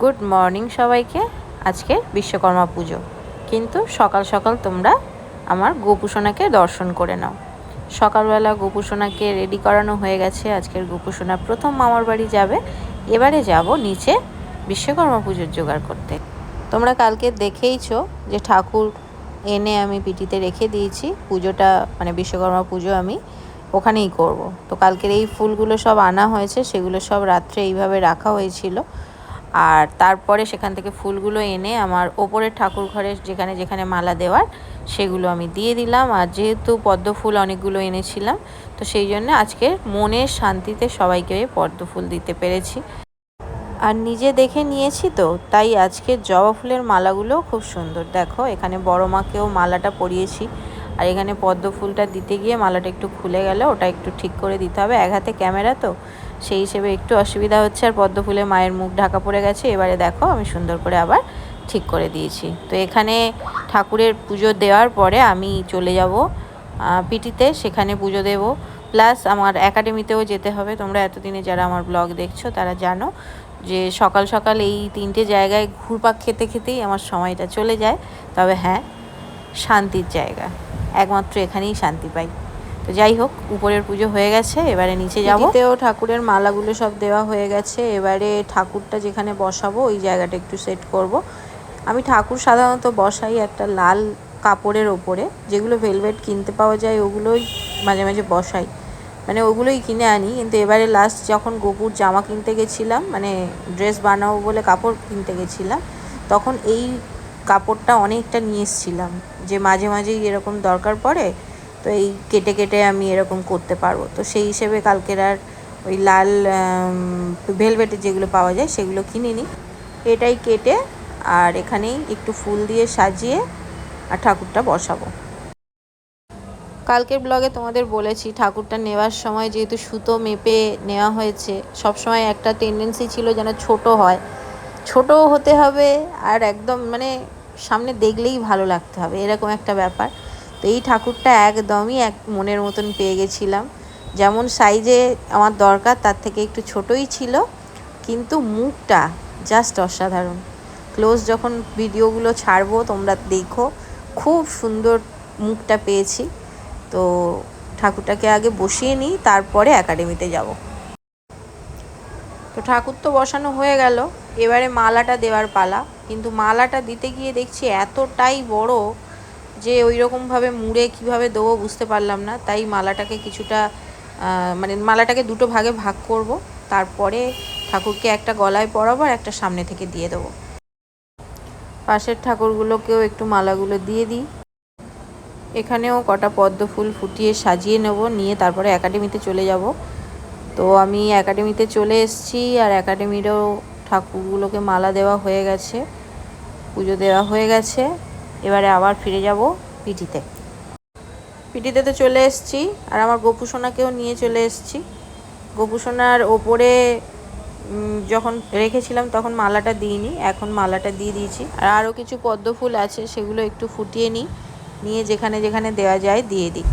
Good morning সবাইকে। আজকে বিশ্বকর্মা পুজো। কিন্তু সকাল সকাল তোমরা আমার গোপুসোনাকে দর্শন করে নাও। সকালবেলা গোপুসোনাকে রেডি করানো হয়ে গেছে। আজকের গোপুসোনা প্রথম মামার বাড়ি যাবে। এবারে যাব নিচে বিশ্বকর্মা পুজোর জোগাড় করতে। তোমরা কালকে দেখেইছো যে ঠাকুর এনে আমি পিটিতে রেখে দিয়েছি। পুজোটা মানে বিশ্বকর্মা পুজো আমি ওখানেই করব। তো কালকের এই ফুলগুলো সব আনা হয়েছে, সেগুলো সব রাত্রে এইভাবে রাখা হয়েছিল। আর তারপরে সেখান থেকে ফুলগুলো এনে আমার ওপরের ঠাকুর ঘরে যেখানে যেখানে মালা দেওয়ার সেগুলো আমি দিয়ে দিলাম। আর যেহেতু পদ্ম ফুল অনেকগুলো এনেছিলাম, তো সেই জন্য আজকে মনের শান্তিতে সবাইকে পদ্ম ফুল দিতে পেরেছি। আর নিজে দেখে নিয়েছি তো, তাই আজকে জবা ফুলের মালাগুলো খুব সুন্দর। দেখো, এখানে বড় মাকেও মালাটা পরিয়েছি। আর এখানে পদ্ম ফুলটা দিতে গিয়ে মালাটা একটু খুলে গেল, ওটা একটু ঠিক করে দিতে হবে। এক হাতে ক্যামেরা তো সেই হিসেবে একটু অসুবিধা হচ্ছে আর পদ্ম ফুলে মায়ের মুখ ঢাকা পড়ে গেছে। এবারে দেখো আমি সুন্দর করে আবার ঠিক করে দিয়েছি। তো এখানে ঠাকুরের পুজো দেওয়ার পরে আমি চলে যাব পিটিতে সেখানে পুজো দেব। প্লাস আমার একাডেমিতেও যেতে হবে। তোমরা এতদিনে যারা আমার ব্লগ দেখছ তারা জানো যে সকাল সকাল এই তিনটে জায়গায় ঘুরপাক খেতে খেতেই আমার সময়টা চলে যায়। তবে হ্যাঁ শান্তির জায়গা। একমাত্র এখানেই শান্তি পাই। তো যাই হোক, উপরের পুজো হয়ে গেছে, এবারে নিচে যাব। তেও ঠাকুরের মালাগুলো সব দেওয়া হয়ে গেছে, এবারে ঠাকুরটা যেখানে বসাবো, ওই জায়গাটা একটু সেট করব। আমি ঠাকুর সাধারণত বসাই একটা লাল কাপড়ের ওপরে, যেগুলো ভেলভেট কিনতে পাওয়া যায়, ওগুলোই মাঝে মাঝে বসাই। মানে ওগুলোই কিনে আনি, কিন্তু এবারে লাস্ট যখন গোপুর জামা কিনতে গেছিলাম মানে ড্রেস বানাবো বলে কাপড় কিনতে গেছিলাম, তখন এই কাপড়টা অনেকটা নিয়ে এসেছিলাম। যে মাঝে মাঝেই এরকম দরকার পড়ে তো এই কেটে কেটে আমি এরকম করতে পারব। তো সেই হিসেবে কালকের আর ওই লাল ভেলভেটের যেগুলো পাওয়া যায় সেগুলো কিনে নিই। এটাই কেটে আর এখানেই একটু ফুল দিয়ে সাজিয়ে আর ঠাকুরটা বসাবো। কালকের ব্লগে তোমাদের বলেছি ঠাকুরটা নেওয়ার সময় যেহেতু সুতো মেপে নেওয়া হয়েছে সব সময় একটা টেন্ডেন্সি ছিল যেন ছোট হয়। ছোটও হতে হবে আর একদম মানে সামনে দেখলেই ভালো লাগতে হবে, এরকম একটা ব্যাপার। তো এই ঠাকুরটা একদমই এক মনের মতন পেয়ে গেছিলাম। যেমন সাইজে আমার দরকার, তার থেকে একটু ছোটই ছিল, কিন্তু মুখটা জাস্ট অসাধারণ। ক্লোজ যখন ভিডিওগুলো ছাড়বো, তোমরা দেখো, খুব সুন্দর মুখটা পেয়েছি। তো ঠাকুরটাকে আগে বসিয়ে নিই, তারপরে একাডেমিতে যাব। তো ঠাকুর তো বসানো হয়ে গেল, এবারে মালাটা দেওয়ার পালা। কিন্তু মালাটা দিতে গিয়ে দেখছি এতটাই বড় যে ওই রকমভাবে মুড়ে কীভাবে দেবো বুঝতে পারলাম না, তাই মালাটাকে কিছুটা মানে মালাটাকে দুটো ভাগে ভাগ করব, তারপরে ঠাকুরকে একটা গলায় পরাবো আর একটা সামনে থেকে দিয়ে দেবো। পাশের ঠাকুরগুলোকেও একটু মালাগুলো দিয়ে দিই। এখানেও কটা পদ্ম ফুল ফুটিয়ে সাজিয়ে নেব, নিয়ে তারপরে একাডেমিতে চলে যাব। তো আমি একাডেমিতে চলে এসেছি আর একাডেমিরও ঠাকুরগুলোকে মালা দেওয়া হয়ে গেছে, পুজো দেওয়া হয়ে গেছে। এবারে আবার ফিরে যাব পিটিতে। পিটিতে তো চলে এসছি, আর আমার গোপুসোনাকেও নিয়ে চলে এসছি। গোপুসোনার ওপরে যখন রেখেছিলাম তখন মালাটা দিইনি, এখন মালাটা দিয়ে দিয়েছি। আর আরও কিছু পদ্ম ফুল আছে, সেগুলো একটু ফুটিয়ে নিই, নিয়ে যেখানে যেখানে দেওয়া যায় দিয়ে দিই।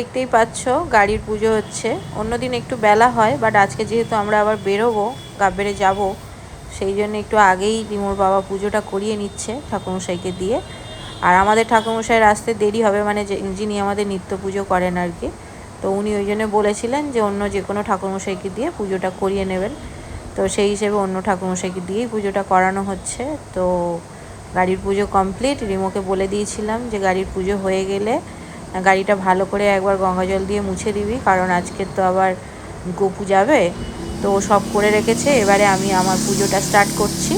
দেখতেই পাচ্ছ, গাড়ির পুজো হচ্ছে। অন্যদিন একটু বেলা হয় বাট আজকে যেহেতু আমরা আবার বেরোবো, গাব্বেরে যাব, সেই জন্য একটু আগেই রিমোর বাবা পুজোটা করিয়ে নিচ্ছে ঠাকুরমশাইকে দিয়ে। আর আমাদের ঠাকুরমশাইয়ের আসতে দেরি হবে মানে যিনি আমাদের নিত্য পুজো করেন আর কি। তো উনি ওই জন্য বলেছিলেন যে, অন্য যে কোনো ঠাকুরমশাইকে দিয়ে পুজোটা করিয়ে নেবেন। তো সেই হিসেবে অন্য ঠাকুরমশাইকে দিয়েই পুজোটা করানো হচ্ছে। তো গাড়ির পুজো কমপ্লিট, রিমোকে বলে দিয়েছিলাম যে, গাড়ির পুজো হয়ে গেলে গাড়িটা ভালো করে একবার গঙ্গা জল দিয়ে মুছে দিবি, কারণ আজকে তো আবার গোপু যাবে। তো সব করে রেখেছে, এবারে আমি আমার পুজোটা স্টার্ট করছি।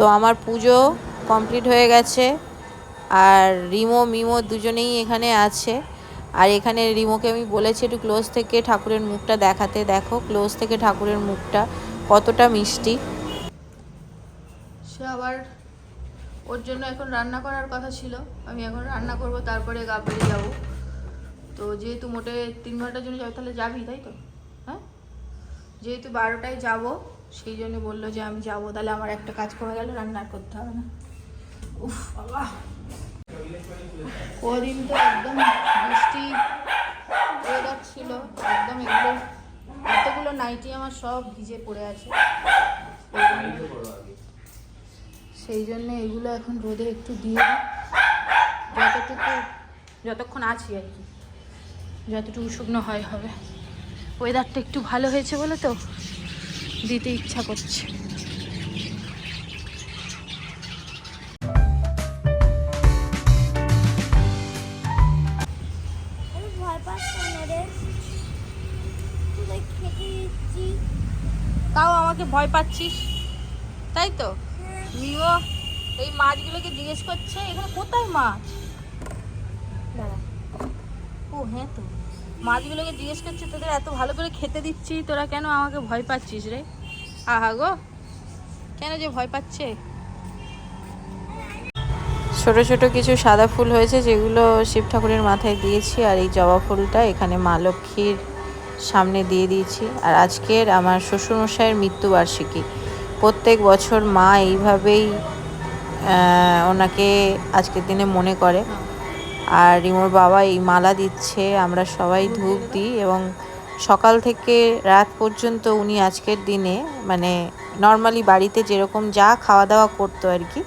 তো আমার পুজো কমপ্লিট হয়ে গেছে আর রিমো, মিমো দুজনেই এখানে আছে। আর এখানে রিমোকে আমি বলেছি একটু ক্লোজ থেকে ঠাকুরের মুখটা দেখাতে। দেখো ক্লোজ থেকে ঠাকুরের মুখটা কতটা মিষ্টি। সে আবার ওর জন্য এখন রান্না করার কথা ছিল। আমি এখন রান্না করব, তারপরে গাবড়ি যাব। তো যেহেতু মোটে তিন ঘণ্টার জন্য যাব, তাহলে যাবি, তাই তো? হ্যাঁ? যেহেতু বারোটায় যাব সেই জন্য বলল যে আমি যাব, তাহলে আমার একটা কাজ কমে গেল, রান্না করতে হবে না। উফ, বাবা। কদিন তো একদম বৃষ্টি ওয়েদার ছিল, একদম এগুলো, এতগুলো নাইটি আমার সব ভিজে পড়ে আছে। সেই জন্য এগুলো এখন রোদে একটু দিয়ে যতটুকু, যতক্ষণ আছি আর কি, যতটুকু শুকনো হয় হবে। ওয়েদারটা একটু ভালো হয়েছে বলে তো? দিতে ইচ্ছা করছে। তাও আমাকে ভয় পাচ্ছিস? তাই তো? নিও এই মাছগুলোকে জিজ্ঞেস করছে এখানে কোথায় মাছ? দাঁড়া। ও হ্যাঁ তো। মাছগুলোকে জিজ্ঞেস করছে, তোদের এত ভালো করে খেতে দিচ্ছি, তোরা কেন আমাকে ভয় পাচ্ছিস রে? আহা গো, কেন যে ভয় পাচ্ছে? ছোট ছোট কিছু সাদা ফুল হয়েছে যেগুলো শিব ঠাকুরের মাথায় দিয়েছি আর এই জবা ফুলটা এখানে মা লক্ষ্মীর সামনে দিয়ে দিয়েছি। আর আজকের আমার শ্বশুরমশাইয়ের মৃত্যুবার্ষিকী। প্রত্যেক বছর মা এইভাবেই ওনাকে আজকের দিনে মনে করে। আর রিমোর বাবা এই মালা দিচ্ছে, আমরা সবাই ধূপ দিই এবং সকাল থেকে রাত পর্যন্ত উনি আজকের দিনে মানে নর্মালি বাড়িতে যেরকম যা খাওয়া দাওয়া করতো আর কি,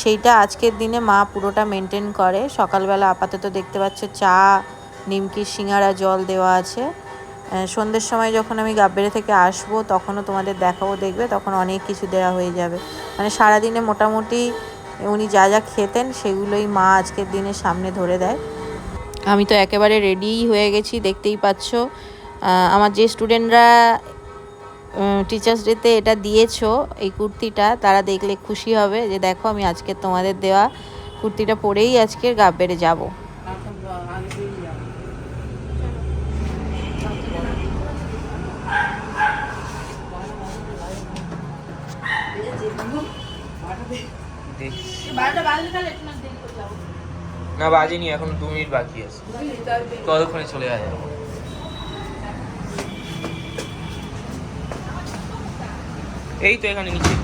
সেইটা আজকের দিনে মা পুরোটা মেনটেন করে। সকালবেলা আপাতত দেখতে পাচ্ছ চা, নিমকি, সিঙ্গারা, জল দেওয়া আছে। সন্ধ্যের সময় যখন আমি গাব্বেরে থেকে আসব, তখনও তোমাদের দেখাবো, দেখবে তখন অনেক কিছু দেওয়া হয়ে যাবে। মানে সারাদিনে মোটামুটি উনি যা যা খেতেন সেগুলোই মা আজকের দিনে সামনে ধরে দেয়। আমি তো একেবারে রেডিই হয়ে গেছি, দেখতেই পাচ্ছ। আমার যে স্টুডেন্টরা টিচার্স ডেতে এটা দিয়েছ, এই কুর্তিটা, তারা দেখলে খুশি হবে যে দেখো আমি আজকে তোমাদের দেওয়া কুর্তিটা পরেই আজকের গাব্বেরে যাব বারোটা বাজলে তাহলে একটু না দেরি করে বাজেনি এখন দু মিনিট বাকি আছে। ততক্ষণে চলে যাবে? এই তো এখানে নিচে।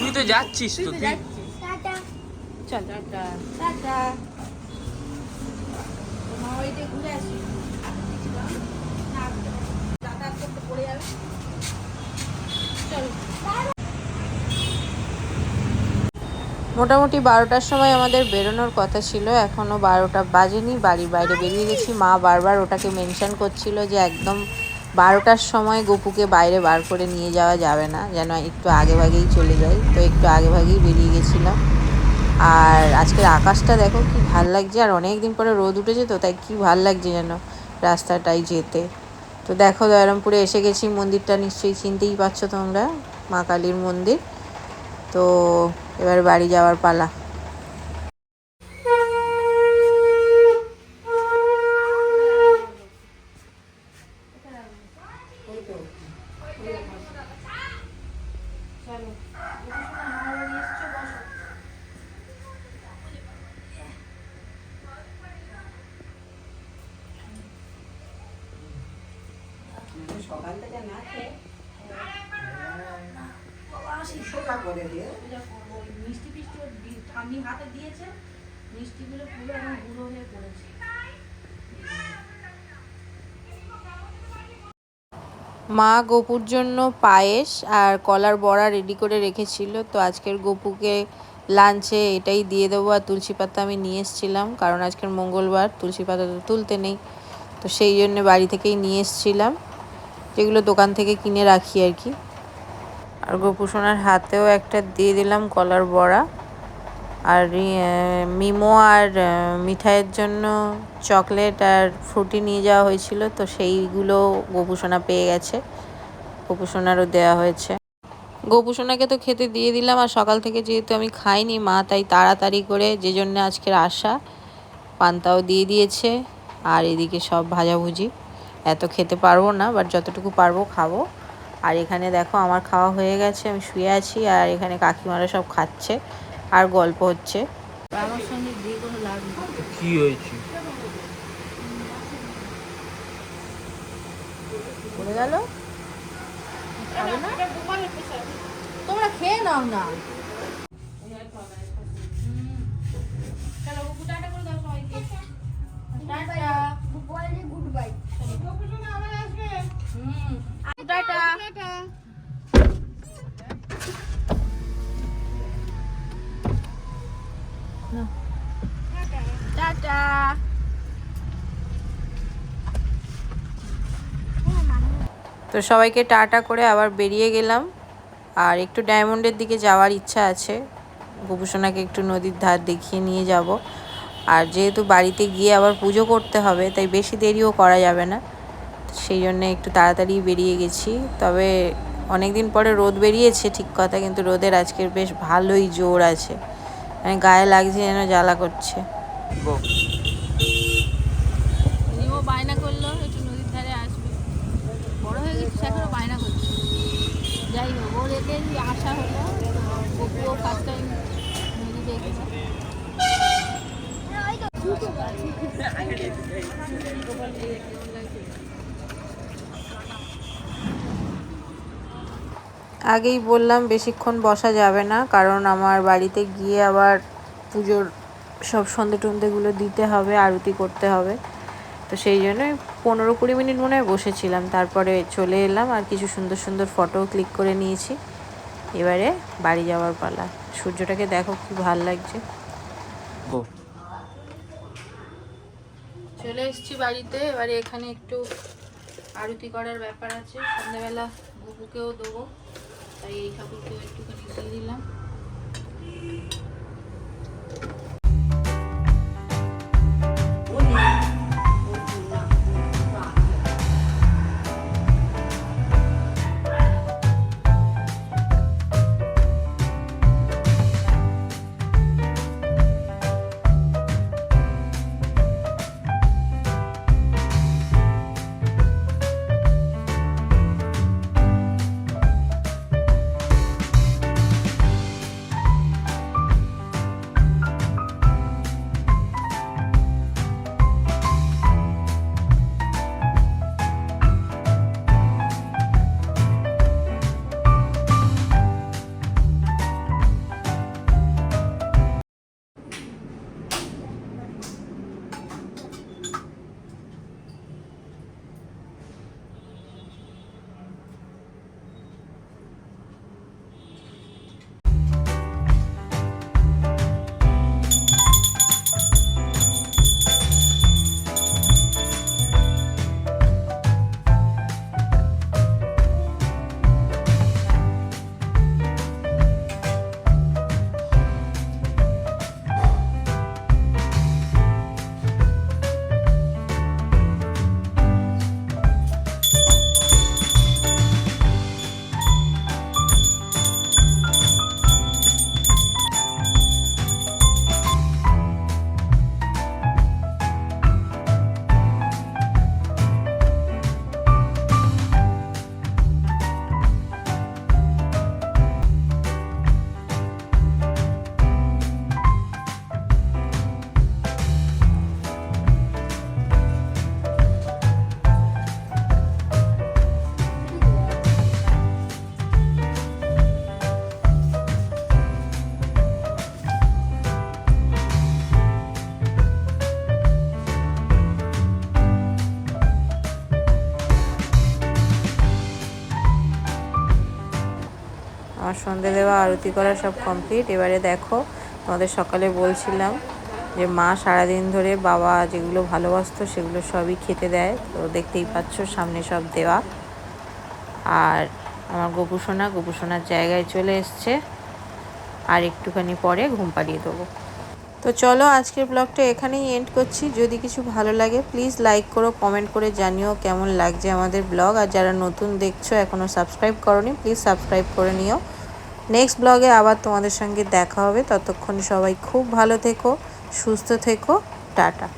তুই তো যাচ্ছিস তো তুই টাটা। টাটা মামা বাড়িতে ঘুরে আসি না, যাতায়াত করতে পড়ে যাবে চল মোটামুটি বারোটার সময় আমাদের বেরোনোর কথা ছিল এখনও বারোটা বাজেনি, বাড়ির বাইরে বেরিয়ে গেছি। মা বারবার ওটাকে মেনশন করছিল যে একদম বারোটার সময় গপুকে বাইরে বার করে নিয়ে যাওয়া যাবে না, যেন একটু আগে ভাগেই চলে যাই। তো একটু আগে ভাগেই বেরিয়ে গেছিলাম। আর আজকের আকাশটা দেখো কি ভালো লাগছে, আর অনেক দিন পরে রোদ উঠেছে তো, তাই কি ভালো লাগছে যেন রাস্তাটাই যেতে। তো দেখো দয়ারামপুরে এসে গেছি, মন্দিরটা নিশ্চয়ই চিনতেই পারছ তোমরা, মা কালীর মন্দির। তো এবার বাড়ি যাওয়ার পালা। মা গপুর জন্য পায়েস আর কলার বড়া রেডি করে রেখেছিল, তো আজকের গপুকে লাঞ্চে এটাই দিয়ে দেবো আর তুলসী পাতা আমি নিয়ে এসেছিলাম, কারণ আজকের মঙ্গলবার, তুলসী পাতা তো তুলতে নেই, তো সেই জন্য বাড়ি থেকেই নিয়ে এসেছিলাম। যেগুলো দোকান থেকে কিনে রাখি আর কি। আর গপু সোনার হাতেও একটা দিয়ে দিলাম কলার বড়া। আর মিমো আর মিঠাইয়ের জন্য চকলেট আর ফ্রুটি নিয়ে যাওয়া হয়েছিল, তো সেইগুলো গোপুসোনা পেয়ে গেছে। গোপুসোনারও দেওয়া হয়েছে। গোপুসোনাকে তো খেতে দিয়ে দিলাম, আর সকাল থেকে যেহেতু আমি খাইনি, মা তাই তাড়াতাড়ি করে যে জন্য আজকের আশা, পান্তাও দিয়ে দিয়েছে, আর এদিকে সব ভাজাভুজি। এত খেতে পারব না বাট যতটুকু পারব খাব। আর এখানে দেখো আমার খাওয়া হয়ে গেছে আমি শুয়ে আছি আর এখানে কাকিমারা সব খাচ্ছে আর গল্প হচ্ছে। আমার সঙ্গে দিয়ে কোনো কি হয়েছে? পড়ে গেল? তোমরা খেয়ে নাও না। টাটা তো সবাইকে টাটা করে আবার বেরিয়ে গেলাম। আর একটু ডায়মন্ডের দিকে যাওয়ার ইচ্ছা আছে। গোপুসোনাকে একটু নদীর ধার দেখিয়ে নিয়ে যাব। আর যেহেতু বাড়িতে গিয়ে আবার পুজো করতে হবে, তাই বেশি দেরিও করা যাবে না। সেই জন্য একটু তাড়াতাড়ি বেরিয়ে গেছি। তবে অনেক দিন পরে রোদ বেরিয়েছে ঠিক কথা, কিন্তু রোদের আজকের বেশ ভালোই জোর আছে। মানে গায়ে লাগছে যেন জ্বালা করছে গো নিও বায়না করল একটু নদীর ধারে আসবে বড় হয়ে গেছিস এখনও বায়না করছে যাই হোক ওর এতে আশা হলো গপুও ফার্স্ট টাইম নদী দেখেছে আগেই বললাম বেশিক্ষণ বসা যাবে না, কারণ আমার বাড়িতে গিয়ে আবার পুজোর সব সন্ধে টন্ধেগুলো দিতে হবে, আরতি করতে হবে। তো সেই জন্য পনেরো কুড়ি মিনিট মনে হয় বসেছিলাম। তারপরে চলে এলাম আর কিছু সুন্দর সুন্দর ফটো ক্লিক করে নিয়েছি। এবারে বাড়ি যাওয়ার পালা। সূর্যটাকে দেখো কি ভালো লাগছে। চলে এসছি বাড়িতে। এবারে এখানে একটু আরতি করার ব্যাপার আছে। সন্ধ্যাবেলা বুবুকেও দেবো, তাই এই ঠাকুরকেও একটুখানি দিয়ে দিলাম। সন্ধে দেওয়া, আরতি করা সব কমপ্লিট এবারে দেখো, তোমাদের সকালে বলছিলাম যে মা সারাদিন ধরে বাবা যেগুলো ভালোবাসত সেগুলো সবই খেতে দেয়। তো দেখতেই পাচ্ছ সামনে সব দেওয়া। আর আমার গোপুসোনা, গোপুসোনার জায়গায় চলে এসছে। আর একটুখানি পরে ঘুম পাড়িয়ে দেবো। তো চলো আজকের ব্লগটা এখানেই এন্ড করছি। যদি কিছু ভালো লাগে প্লিজ লাইক করো কমেন্ট করে জানিও কেমন লাগছে আমাদের ব্লগ আর যারা নতুন দেখছ এখনও সাবস্ক্রাইব করো প্লিজ সাবস্ক্রাইব করে নিও। নেক্সট ব্লগে আবার তোমাদের সঙ্গে দেখা হবে। ততক্ষণ সবাই খুব ভালো থেকো, সুস্থ থেকো, টাটা।